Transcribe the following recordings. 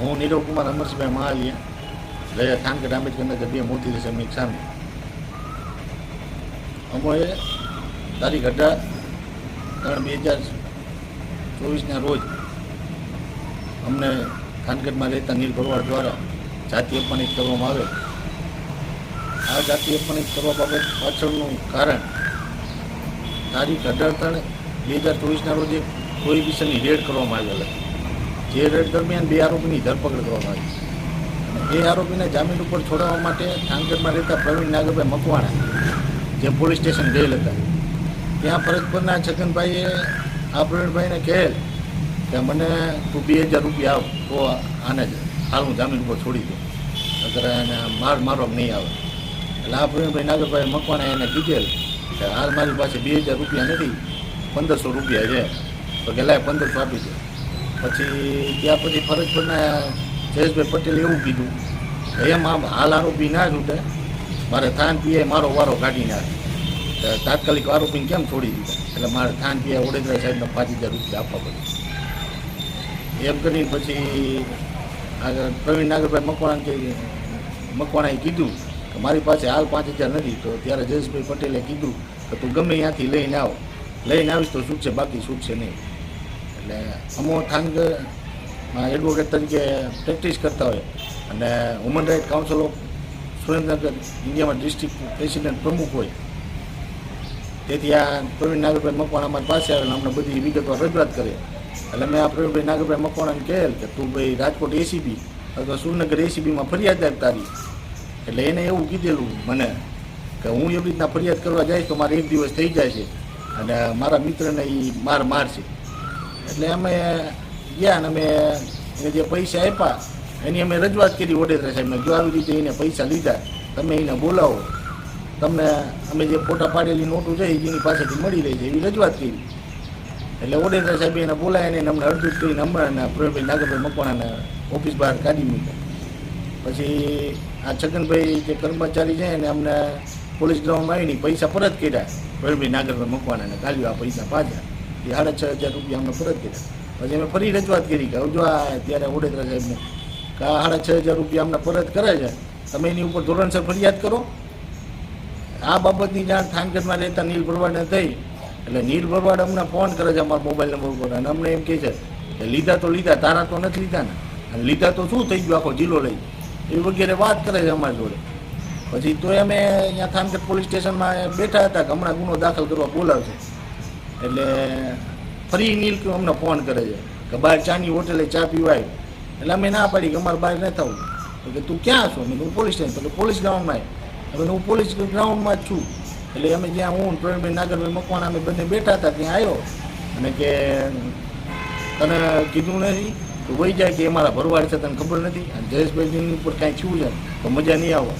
હું નીરવ કુમાર અમરસિંહભાઈ મહાલિયા રહ્યા ખાનગઢ આંબેડકરના બે મોતી રહેશે સામે. અમોએ તારીખ અઢાર ત્રણ બે હજાર ચોવીસના રોજ અમને ખાનગઢમાં રહેતા નીલ ભરવાડ દ્વારા જાતિ અપમાનિત કરવામાં આવે. આ જાતિ અપમાનિત કરવા બાબત પાછળનું કારણ તારીખ અઢાર ત્રણ બે હજાર ચોવીસના રોજ એક પ્રોહિબિશનની રેડ કરવામાં આવેલ હતી. જે રેડ દરમિયાન બે આરોપીની ધરપકડ કરવામાં આવી અને એ આરોપીને જામીન ઉપર છોડાવવા માટે થાનગઢમાં રહેતા પ્રવીણ નાગરભાઈ મકવાણા જે પોલીસ સ્ટેશન ગયેલ હતા. ત્યાં ફરજ પરના છગનભાઈએ આ પ્રવીણભાઈને કહેલ કે મને તું બે હજાર રૂપિયા આવ તો આને જ હાલ હું જામીન ઉપર છોડી દઉં. અગર એને માર મારો નહીં આવે. એટલે આ પ્રવીણભાઈ નાગરભાઈ મકવાણા એને કીધેલ કે હાલ મારી પાસે બે હજાર રૂપિયા નથી, પંદરસો રૂપિયા છે. તો કે પંદરસો આપી દે. પછી ત્યાં પછી ફરજ પરના જયેશભાઈ પટેલે એવું કીધું એમ આમ હાલ આરોપી ના છૂટે મારે થાન પીએ, મારો વારો કાઢી નાખે. તાત્કાલિક આરોપીને કેમ છોડી દીધા? એટલે મારે થાન પીએ વડોદરા સાહેબને પાંચ હજાર રૂપિયા આપવા પડે એમ કરીને પછી આગળ પ્રવીણ નાગરભાઈ મકવાણા મકવાણાએ કીધું કે મારી પાસે હાલ પાંચ હજાર નથી. તો ત્યારે જયેશભાઈ પટેલે કીધું કે તું ગમે ત્યાંથી લઈને આવ. લઈને આવીશ તો છૂટશે બાકી છૂટશે નહીં. એટલે અમો થાનગઢમાં એડવોકેટ તરીકે પ્રેક્ટિસ કરતા હોય. અને human right council of Surendranagar, ઇન્ડિયામાં ડિસ્ટ્રિક્ટ પ્રેસિડેન્ટ પ્રમુખ હોય. તેથી આ પ્રવીણ નાગરભાઈ મકવાણા અમારી પાસે આવેલા, અમને બધી વિગતો રજૂઆત કરે. એટલે મેં આ પ્રવીણભાઈ નાગરભાઈ મકવાણાને કહેલ કે તું ભાઈ રાજકોટ એસીબી અથવા સુરનગર એસીબીમાં ફરિયાદ આપ તારી. એટલે એને એવું કીધેલું મને કે હું એવી રીતના ફરિયાદ કરવા જઈશ તો મારે એક દિવસ થઈ જાય છે. અને મારા મિત્રને એ માર મારશે. એટલે અમે ગયા અને અમે એને જે પૈસા આપ્યા, એની અમે રજૂઆત કરી વડોદરા સાહેબને, જો આવી રીતે એને પૈસા લીધા, તમે એને બોલાવો. તમને અમે જે ફોટા પાડેલી નોટો છે, એની પાસેથી મળી રહી છે, એવી રજૂઆત કરી. એટલે ઓડેદરા સાહેબ એને બોલાવીને એને અમને અડધું કરીને હમણાં પ્રવીણભાઈ નાગરભાઈ મકવાણાને ઓફિસ બહાર કાઢી મૂક્યા. પછી આ છગનભાઈ જે કર્મચારી છે એને અમને પોલીસ ગ્રાઉન્ડમાં આવીને પૈસા પરત કર્યા. પ્રવીણભાઈ નાગરભાઈ મકવાણાને કાઢ્યું આ પૈસા પાછા. એ સાડા છ હજાર રૂપિયા અમને પરત કર્યા. પછી અમે ફરી રજૂઆત કરી કે જો આ ત્યારે વડોદરા સાહેબને કે આ સાડા છ હજાર રૂપિયા અમને પરત કરે છે. તમે એની ઉપર ધોરણસર ફરિયાદ કરો. આ બાબતની જાણ થાનગઢમાં રહેતા નીલ ભરવાડને થઈ. એટલે નીલ ભરવાડ અમને ફોન કરે છે અમારા મોબાઈલ નંબર ઉપર. અને અમને એમ કહે છે કે લીધા તો લીધા, તારા તો નથી લીધા ને અને લીધા તો શું થઈ ગયું આખો જિલ્લો લઈ? એ વગેરે વાત કરે છે અમારી જોડે. પછી તોય અમે અહીંયા થાનગઢ પોલીસ સ્ટેશનમાં બેઠા હતા કે હમણાં ગુનો દાખલ કરવા બોલાવશે. એટલે ફરી નીલ અમને ફોન કરે છે કે બહાર ચાની હોટેલે ચા પીવાય. એટલે અમે ના પાડી કે અમારે બહાર ન થવું. તો કે તું ક્યાં છો? મેં હું પોલીસ સ્ટેશન તો પોલીસ ગ્રાઉન્ડમાં હવે હું પોલીસ ગ્રાઉન્ડમાં જ છું. એટલે અમે જ્યાં હું પ્રવીણભાઈ નાગરભાઈ મકવાણા, અમે બંને બેઠા હતા, ત્યાં આવ્યો અને કે તને કીધું નથી તો વહી જાય કે એ મારા ભરવાડ છે, તને ખબર નથી? અને જયેશભાઈની ઉપર કાંઈ થયું છે, તો મજા નહીં આવો.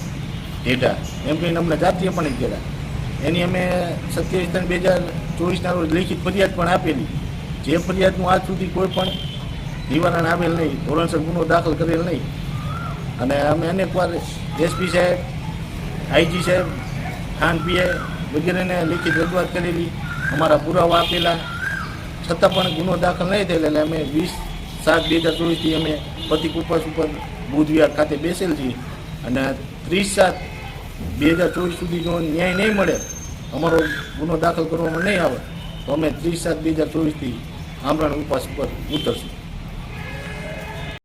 ઢેઢા એમ કહીને અમને જાતીય પણ કર્યા. એની અમે સત્યાવીસ ત્રણ બે હજાર ચોવીસના રોજ લેખિત ફરિયાદ પણ આપેલી. જે ફરિયાદનું આજ સુધી કોઈ પણ નિવારણ આવેલ નહીં, ધોરણસર ગુનો દાખલ કરેલ નહીં. અને અમે અનેકવાર એસપી સાહેબ, આઈજી સાહેબ, ખાન પીએ વગેરેને લેખિત રજૂઆત કરેલી, અમારા પુરાવા આપેલા. છતાં પણ ગુનો દાખલ નહીં થયેલ એટલે અમે વીસ સાત બે હજાર ચોવીસથી અમે પતિક ઉપવાસ ઉપર બુધવિહાર ખાતે બેસેલ છીએ. અને ત્રીસ સાત બે હજાર ચોવીસ સુધી જો ન્યાય નહીં મળે, અમારો ગુનો દાખલ કરવામાં નહીં આવે, તો અમે ત્રીસ સાત બે હજાર ચોવીસથી આમરણ ઉપવાસ ઉપર ઉતરશું.